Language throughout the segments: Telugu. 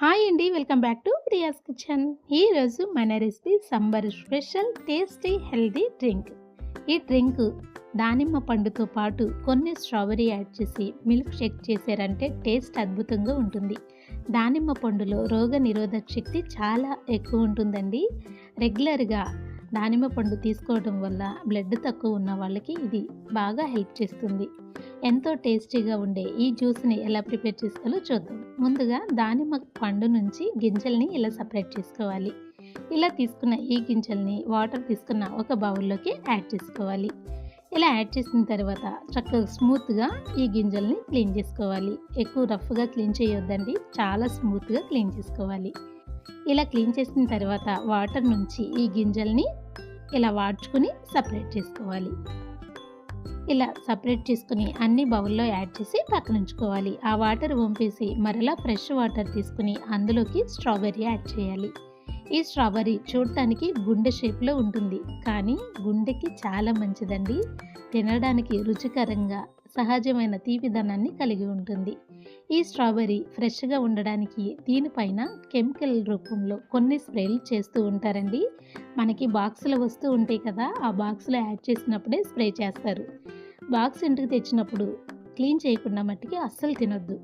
హాయ్ అండి welcome back to Priya's kitchen. ఈరోజు మన recipe summer special tasty healthy drink. ఈ డ్రింక్ దానిమ్మ పండుతో పాటు కొన్ని స్ట్రాబెరీ యాడ్ చేసి మిల్క్ షేక్ చేశారంటే టేస్ట్ అద్భుతంగా ఉంటుంది. దానిమ్మ పండులో రోగ నిరోధక శక్తి చాలా ఎక్కువ ఉంటుందండి. రెగ్యులర్గా దానిమ్మ పండు తీసుకోవడం వల్ల బ్లడ్ తక్కువ ఉన్న వాళ్ళకి ఇది బాగా హెల్ప్ చేస్తుంది. ఎంతో టేస్టీగా ఉండే ఈ జ్యూస్ని ఎలా ప్రిపేర్ చేసుకోవాలో చూద్దాం. ముందుగా దానిమ్మ పండు నుంచి గింజల్ని ఇలా సపరేట్ చేసుకోవాలి. ఇలా తీసుకున్న ఈ గింజల్ని వాటర్ తీసుకున్న ఒక బౌల్లోకి యాడ్ చేసుకోవాలి. ఇలా యాడ్ చేసిన తర్వాత చక్కగా స్మూత్గా ఈ గింజల్ని క్లీన్ చేసుకోవాలి. ఎక్కువ రఫ్గా క్లీన్ చేయొద్దండి చాలా స్మూత్గా క్లీన్ చేసుకోవాలి. ఇలా క్లీన్ చేసిన తర్వాత వాటర్ నుంచి ఈ గింజల్ని ఇలా వాడ్చుకుని సపరేట్ చేసుకోవాలి. ఇలా సపరేట్ చేసుకుని అన్ని బౌల్లో యాడ్ చేసి పక్కన ఉంచుకోవాలి. ఆ వాటర్ వంపేసి మరలా ఫ్రెష్ వాటర్ తీసుకుని అందులోకి స్ట్రాబెర్రీ యాడ్ చేయాలి. ఈ స్ట్రాబెర్రీ చూడటానికి గుండె షేప్లో ఉంటుంది. కానీ గుండెకి చాలా మంచిదండి. తినడానికి రుచికరంగా సహజమైన తీపిదనాన్ని కలిగి ఉంటుంది. ఈ స్ట్రాబెర్రీ ఫ్రెష్గా ఉండడానికి దీనిపైన కెమికల్ రూపంలో కొన్ని స్ప్రేలు చేస్తూ ఉంటారండి. మనకి బాక్సులు వస్తూ ఉంటాయి కదా ఆ బాక్స్లో యాడ్ చేసినప్పుడే స్ప్రే చేస్తారు. బాక్స్ ఇంటికి తెచ్చినప్పుడు క్లీన్ చేయకుండా మట్టికి అస్సలు తినొద్దు.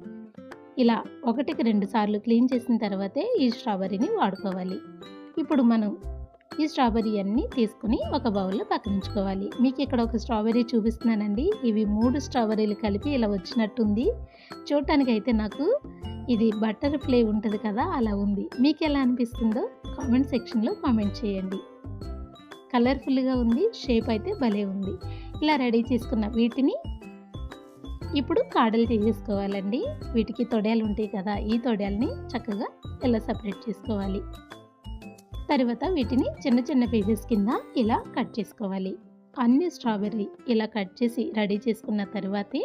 ఇలా ఒకటికి రెండు సార్లు క్లీన్ చేసిన తర్వాతే ఈ స్ట్రాబెర్రీని వాడుకోవాలి. ఇప్పుడు మనం ఈ స్ట్రాబెర్రీ అన్నీ తీసుకుని ఒక బౌల్లో పక్కనుంచుకోవాలి. మీకు ఇక్కడ ఒక స్ట్రాబెర్రీ చూపిస్తున్నానండి. ఇవి మూడు స్ట్రాబెర్రీలు కలిపి ఇలా వచ్చినట్టుంది. చూడటానికైతే నాకు ఇది బటర్ ఫ్లే ఉంటుంది కదా అలా ఉంది. మీకు ఎలా అనిపిస్తుందో కామెంట్ సెక్షన్లో కామెంట్ చేయండి. కలర్ఫుల్గా ఉంది షేప్ అయితే భలే ఉంది. ఇలా రెడీ చేసుకున్న వీటిని ఇప్పుడు కాడలు తీసేసుకోవాలండి. వీటికి తొడయాలు ఉంటాయి కదా ఈ తొడయాలని చక్కగా ఇలా సపరేట్ చేసుకోవాలి. తర్వాత వీటిని చిన్న చిన్న పీసెస్ కింద ఇలా కట్ చేసుకోవాలి. అన్ని స్ట్రాబెర్రీ ఇలా కట్ చేసి రెడీ చేసుకున్న తర్వాతే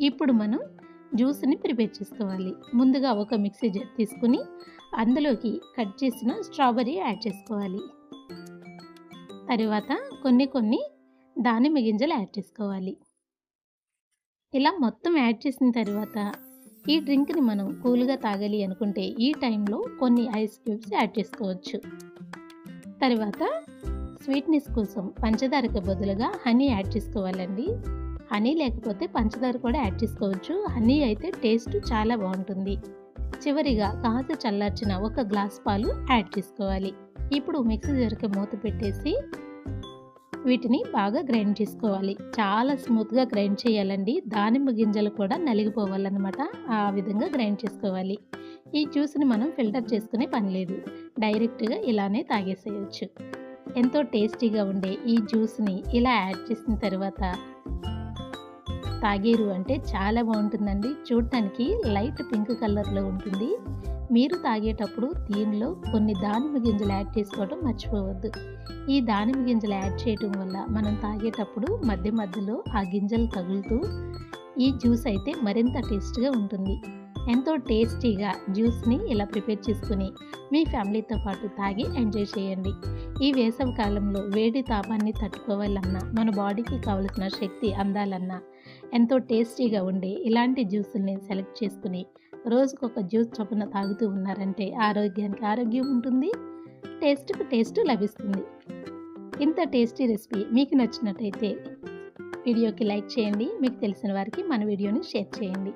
ఇప్పుడు మనం జ్యూస్ని ప్రిపేర్ చేసుకోవాలి. ముందుగా ఒక మిక్సీ జార్ తీసుకుని అందులోకి కట్ చేసిన స్ట్రాబెర్రీ యాడ్ చేసుకోవాలి. తర్వాత కొన్ని కొన్ని దానిమ్మ గింజలు యాడ్ చేసుకోవాలి. ఇలా మొత్తం యాడ్ చేసిన తర్వాత ఈ డ్రింక్ని మనం కూల్గా తాగాలి అనుకుంటే ఈ టైంలో కొన్ని ఐస్ క్యూబ్స్ యాడ్ చేసుకోవచ్చు. తర్వాత స్వీట్నెస్ కోసం పంచదారకు బదులుగా హనీ యాడ్ చేసుకోవాలండి. హనీ లేకపోతే పంచదార కూడా యాడ్ చేసుకోవచ్చు. హనీ అయితే టేస్ట్ చాలా బాగుంటుంది. చివరిగా కాస్త చల్లార్చిన ఒక గ్లాస్ పాలు యాడ్ చేసుకోవాలి. ఇప్పుడు మిక్సీ జరక మూత పెట్టేసి వీటిని బాగా గ్రైండ్ చేసుకోవాలి. చాలా స్మూత్గా గ్రైండ్ చేయాలండి. దానిమ్మ గింజలు కూడా నలిగిపోవాలన్నమాట. ఆ విధంగా గ్రైండ్ చేసుకోవాలి. ఈ జ్యూస్ని మనం ఫిల్టర్ చేసుకునే పని లేదు. డైరెక్ట్గా ఇలానే తాగేసేయచ్చు. ఎంతో టేస్టీగా ఉండే ఈ జ్యూస్ని ఇలా యాడ్ చేసిన తర్వాత తాగేరు అంటే చాలా బాగుంటుందండి. చూడటానికి లైట్ పింక్ కలర్లో ఉంటుంది. మీరు తాగేటప్పుడు దీనిలో కొన్ని దానిమ్మ గింజలు యాడ్ చేసుకోవడం మర్చిపోవద్దు. ఈ దానిమ్మ గింజలు యాడ్ చేయటం వల్ల మనం తాగేటప్పుడు మధ్య మధ్యలో ఆ గింజలు తగులుతూ ఈ జ్యూస్ అయితే మరింత టేస్ట్గా ఉంటుంది. ఎంతో టేస్టీగా జ్యూస్ని ఇలా ప్రిపేర్ చేసుకుని మీ ఫ్యామిలీతో పాటు తాగి ఎంజాయ్ చేయండి. ఈ వేసవి కాలంలో వేడి తాపాన్ని తట్టుకోవాలన్నా మన బాడీకి కావలసిన శక్తి అందాలన్నా ఎంతో టేస్టీగా ఉండే ఇలాంటి జ్యూసుల్ని సెలెక్ట్ చేసుకుని రోజుకొక జ్యూస్ చొప్పున తాగుతూ ఉన్నారంటే ఆరోగ్యానికి ఆరోగ్యం ఉంటుంది టేస్ట్కు టేస్ట్ లభిస్తుంది. ఇంత టేస్టీ రెసిపీ మీకు నచ్చినట్టయితే వీడియోకి లైక్ చేయండి మీకు తెలిసిన వారికి మన వీడియోని షేర్ చేయండి.